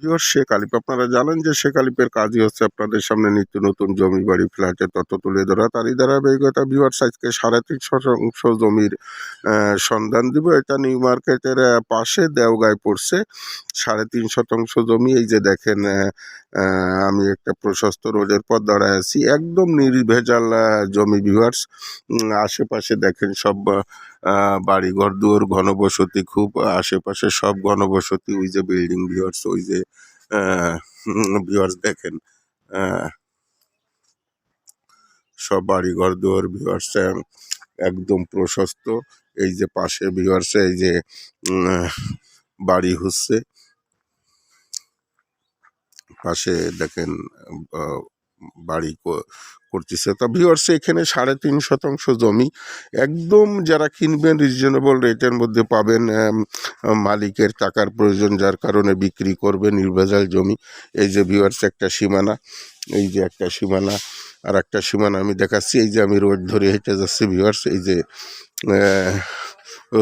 Viewer Sheikh আলিপ আপনারা জানেন যে শেখ আলিপের কাজই হচ্ছে আপনাদের সামনে নিত্য নতুন জমি বাড়ি, ফ্ল্যাটের তথ্য তুলে ধরা। তারই ধারাবাহিকতা ভিউয়ার্স সাইজকে সাড়ে তিন শতাংশ জমির সন্ধান দিব। এটা নিউ মার্কেটের পাশে দেওগায় পড়ছে। সাড়ে তিন শতাংশ জমি, এই যে দেখেন আমি একটা প্রশস্ত রোডের পর দাঁড়ায় আছি। একদম নির্ভেজাল জমি ভিউয়ার্স আশেপাশে দেখেন সব বাড়িঘর, দুয়ার ঘনবসতি খুব। আশেপাশে সব ঘনবসতি, ওই যে বিল্ডিং ভিউয়ার্স ওই যে ভিউয়ার্স দেখেন। সব বাড়িঘর, দুয়ার ভিউয়ার্স একদম প্রশস্ত। এই যে পাশে ভিউয়ার্স এই যে বাড়ি হচ্ছে। পাশে দেখেন বাড়ি করতেছে। তা ভিউয়ার্স এখানে সাড়ে তিন শতাংশ জমি। একদম যারা কিনবেন রিজনেবল রেটের মধ্যে পাবেন মালিকের টাকার প্রয়োজন যার কারণে বিক্রি করবে নির্ভেজাল জমি। এই যে ভিউয়ার্স একটা সীমানা, এই যে একটা সীমানা, আর একটা সীমানা আমি দেখাচ্ছি। এই যে আমি রোড ধরে হেঁটে যাচ্ছি ভিউয়ার্স এই যে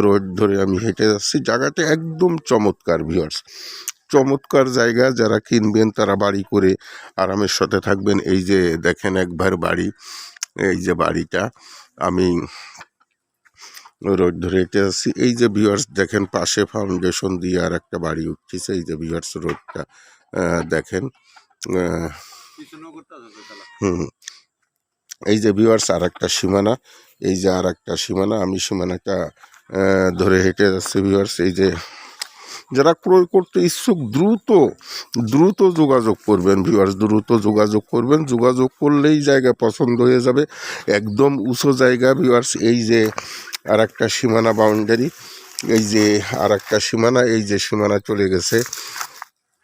রোড ধরে আমি হেঁটে যাচ্ছি। জায়গাটা একদম চমৎকার ভিউয়ার্স চমৎকার জায়গা যারা কিনবেন তারা বাড়ি করে আরামের সাথে থাকবেন। এই যে দেখেন একবার বাড়ি, এই যে বাড়িটা, আমি রোড ধরে হেঁটে যাচ্ছি এই যে ভিউয়ার্স দেখেন পাশে ফাউন্ডেশন দিয়ে আর একটা বাড়ি উঠতেছে। এই যে ভিউয়ার্স রোডটা দেখেন হুম এই যে ভিউয়ার্স আর একটা সীমানা, এই যে আর একটা সীমানা, আমি সীমানাটা ধরে হেঁটে যাচ্ছি ভিউয়ার্স এই যে যারা ক্রয় করতে ইচ্ছুক, দ্রুত দ্রুত যোগাযোগ করবেন ভিউয়ার্স দ্রুত যোগাযোগ করবেন। যোগাযোগ করলেই জায়গা পছন্দ হয়ে যাবে। একদম উঁচু জায়গা ভিউয়ার্স এই যে আর একটা সীমানা বাউন্ডারি এই যে আর একটা সীমানা, এই যে সীমানা চলে গেছে।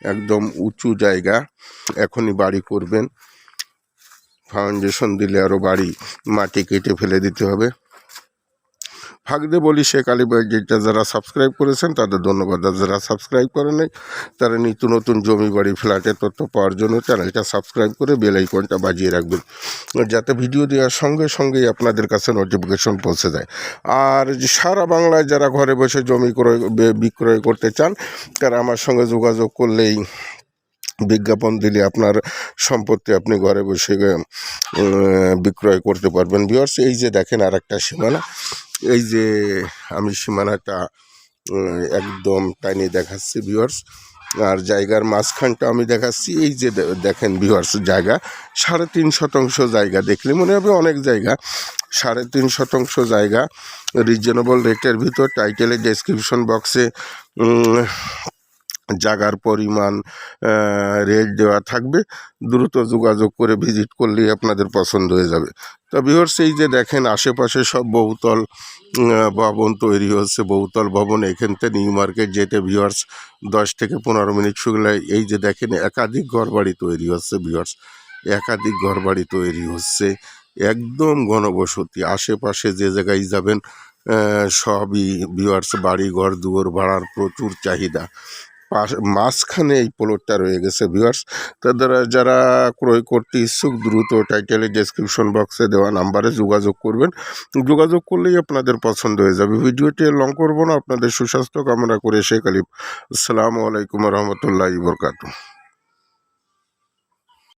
একদম উঁচু জায়গা, এখনই বাড়ি করবেন। ফাউন্ডেশন দিলে আরও বাড়ি, মাটি কেটে ফেলে দিতে হবে। ফাঁকদে বলি শেখ আলী ভাই যেটা যারা সাবস্ক্রাইব করেছেন, তাদের ধন্যবাদ। আর যারা সাবস্ক্রাইব করে নাই, তারা নিত্য নতুন জমি বাড়ি ফ্ল্যাটের তথ্য পাওয়ার জন্য চ্যানেলটা সাবস্ক্রাইব করে বেল আইকনটা বাজিয়ে রাখবেন। যাতে ভিডিও দেওয়ার সঙ্গে সঙ্গেই আপনাদের কাছে নোটিফিকেশন পৌঁছে যায়। আর সারা বাংলায় যারা ঘরে বসে জমি ক্রয় বিক্রয় করতে চান, তারা আমার সঙ্গে যোগাযোগ করলেই বিজ্ঞাপন দিলে আপনার সম্পত্তি আপনি ঘরে বসে বিক্রয় করতে পারবেন। ভিওর্স এই যে দেখেন আর একটা সীমানা। এই যে আমি সীমানাটা একদম টাইনে দেখাচ্ছি ভিওর্স আর জায়গার মাঝখানটা আমি দেখাচ্ছি, এই যে দেখেন ভিওয়ার্স জায়গা, সাড়ে তিন শতাংশ জায়গা দেখলে মনে হবে অনেক জায়গা, সাড়ে তিন শতাংশ জায়গা রিজনেবল রেটের ভিতর টাইটেলের ডেসক্রিপশন বক্সে জাগার পরিমাণ রেট দেওয়া থাকবে। দ্রুত যোগাযোগ করে ভিজিট করলেই আপনাদের পছন্দ হয়ে যাবে। তো ভিউয়ার্স এই যে দেখেন আশেপাশে সব বহুতল ভবন তৈরি হচ্ছে। বহুতল ভবন, এখান থেকে নিউ মার্কেট যেতে ভিউয়ার্স দশ থেকে পনেরো মিনিট শুকলে এই যে দেখেন একাধিক ঘরবাড়ি তৈরি হচ্ছে ভিউয়ার্স একাধিক ঘরবাড়ি তৈরি হচ্ছে। একদম ঘনবসতি। আশেপাশে যে জায়গায় যাবেন সবই ভিউয়ার্স বাড়ি ঘর দুয়ার ভাড়ার প্রচুর চাহিদা। পাশ- মাঝখানে এই প্লটটা রয়ে গেছে ভিউয়ার্স দ্বারা যারা ক্রয় করতে ইচ্ছুক, দ্রুত টাইটেলের ডেসক্রিপশন বক্সে দেওয়া নাম্বারে যোগাযোগ করবেন। যোগাযোগ করলেই আপনাদের পছন্দ হয়ে যাবে। ভিডিওটি লং করব না, আপনাদের সুস্বাস্থ্য কামনা করে শেখ আলিফ। আসসালামু আলাইকুম রহমতুল্লাহ বরকাতু